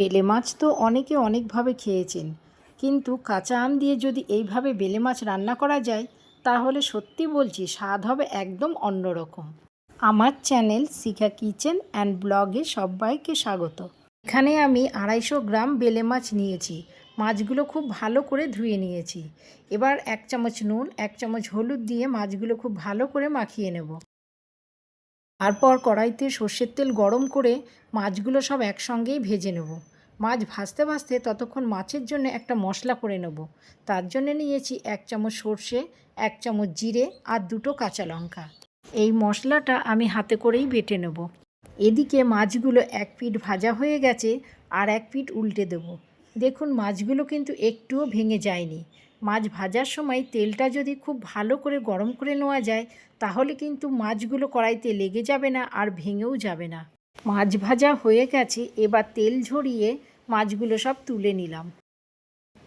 বেলে মাছ তো অনেকে অনেকভাবে খেয়েছেন। কিন্তু কাঁচা আম দিয়ে যদি এইভাবে বেলে মাছ রান্না করা যায়, তাহলে সত্যি বলছি স্বাদ হবে একদম অন্যরকম আমার চ্যানেল শিখা কিচেন অ্যান্ড ব্লগে সবাইকে স্বাগত। এখানে আমি আড়াইশো গ্রাম বেলে মাছ নিয়েছি। মাছগুলো খুব ভালো করে ধুয়ে নিয়েছি। এবার এক চামচ নুন, এক চামচ হলুদ দিয়ে মাছগুলো খুব ভালো করে মাখিয়ে নেব। তারপর কড়াইতে সর্ষের তেল গরম করে মাছগুলো সব একসঙ্গেই ভেজে নেব। মাছ ভাজতে ভাজতে ততক্ষণ মাছের জন্য একটা মশলা করে নেব। তার জন্য নিয়েছি এক চামচ সর্ষে, এক চামচ জিরে আর দুটো কাঁচা লঙ্কা। এই মশলাটা আমি হাতে করেই বেটে নেব। এদিকে মাছগুলো এক পিঠ ভাজা হয়ে গেছে আর এক পিঠ উল্টে দেব। দেখুন, মাছগুলো কিন্তু একটুও ভেঙে যায়নি। মাছ ভাজার সময় তেলটা যদি খুব ভালো করে গরম করে নেওয়া যায়, তাহলে কিন্তু মাছগুলো কড়াইতে লেগে যাবে না আর ভেঙেও যাবে না। মাছ ভাজা হয়ে গেছে, এবার তেল ঝরিয়ে মাছগুলো সব তুলে নিলাম।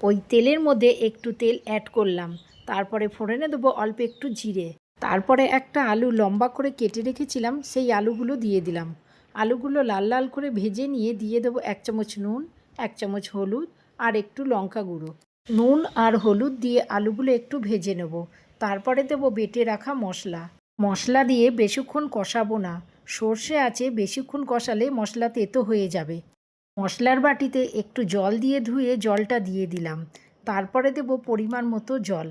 ওই তেলের মধ্যে একটু তেল অ্যাড করলাম, তারপরে ফোড়নে দেবো অল্প একটু জিরে। তারপরে একটা আলু লম্বা করে কেটে রেখেছিলাম, সেই আলুগুলো দিয়ে দিলাম। আলুগুলো লাল লাল করে ভেজে নিয়ে দিয়ে দেবো এক চামচ নুন, এক চামচ হলুদ আর একটু লঙ্কা গুঁড়ো। নুন আর হলুদ দিয়ে আলুগুলো একটু ভেজে নেব। তারপরে দেবো বেটে রাখা মশলা। মশলা দিয়ে বেশিক্ষণ কষাবো না। সর্ষে আছে, বেশিক্ষণ কষালে মশলা তেতো হয়ে যাবে। মশলার বাটিতে একটু জল দিয়ে ধুয়ে জলটা দিয়ে দিলাম। তারপরে দেব পরিমাণ মতো জল।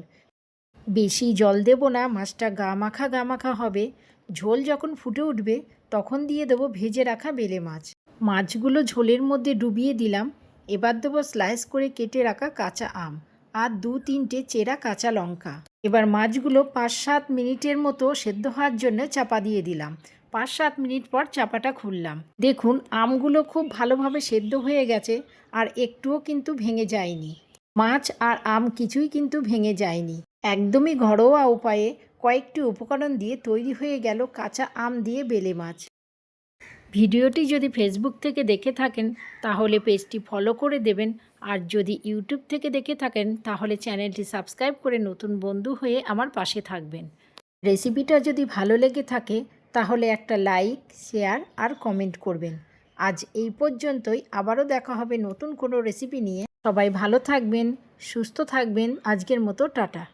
বেশি জল দেব না, মাছটা গা মাখা গা মাখা হবে। ঝোল যখন ফুটে উঠবে, তখন দিয়ে দেবো ভেজে রাখা বেলে মাছ। মাছগুলো ঝোলের মধ্যে ডুবিয়ে দিলাম। এবার দেবো স্লাইস করে কেটে রাখা কাঁচা আম আর দু তিনটে চেরা কাঁচা লঙ্কা। এবার মাছগুলো পাঁচ সাত মিনিটের মতো সেদ্ধ হওয়ার জন্য চাপা দিয়ে দিলাম। পাঁচ সাত মিনিট পর চাপাটা খুললাম। দেখুন, আমগুলো খুব ভালোভাবে সেদ্ধ হয়ে গেছে আর একটুও কিন্তু ভেঙে যায়নি। মাছ আর আম কিছুই কিন্তু ভেঙে যায়নি। একদমই ঘরোয়া উপায়ে কয়েকটি উপকরণ দিয়ে তৈরি হয়ে গেল কাঁচা আম দিয়ে বেলে মাছ। ভিডিওটি যদি ফেসবুক থেকে দেখে থাকেন, তাহলে পেজটি ফলো করে দেবেন। আর যদি ইউটিউব থেকে দেখে থাকেন, তাহলে চ্যানেলটি সাবস্ক্রাইব করে নতুন বন্ধু হয়ে আমার পাশে থাকবেন। রেসিপিটা যদি ভালো লেগে থাকে, তাহলে একটা লাইক শেয়ার আর কমেন্ট করবেন। আজ এই পর্যন্তই। আবারও দেখা হবে নতুন কোনো রেসিপি নিয়ে। সবাই ভালো থাকবেন, সুস্থ থাকবেন। আজকের মতো টাটা।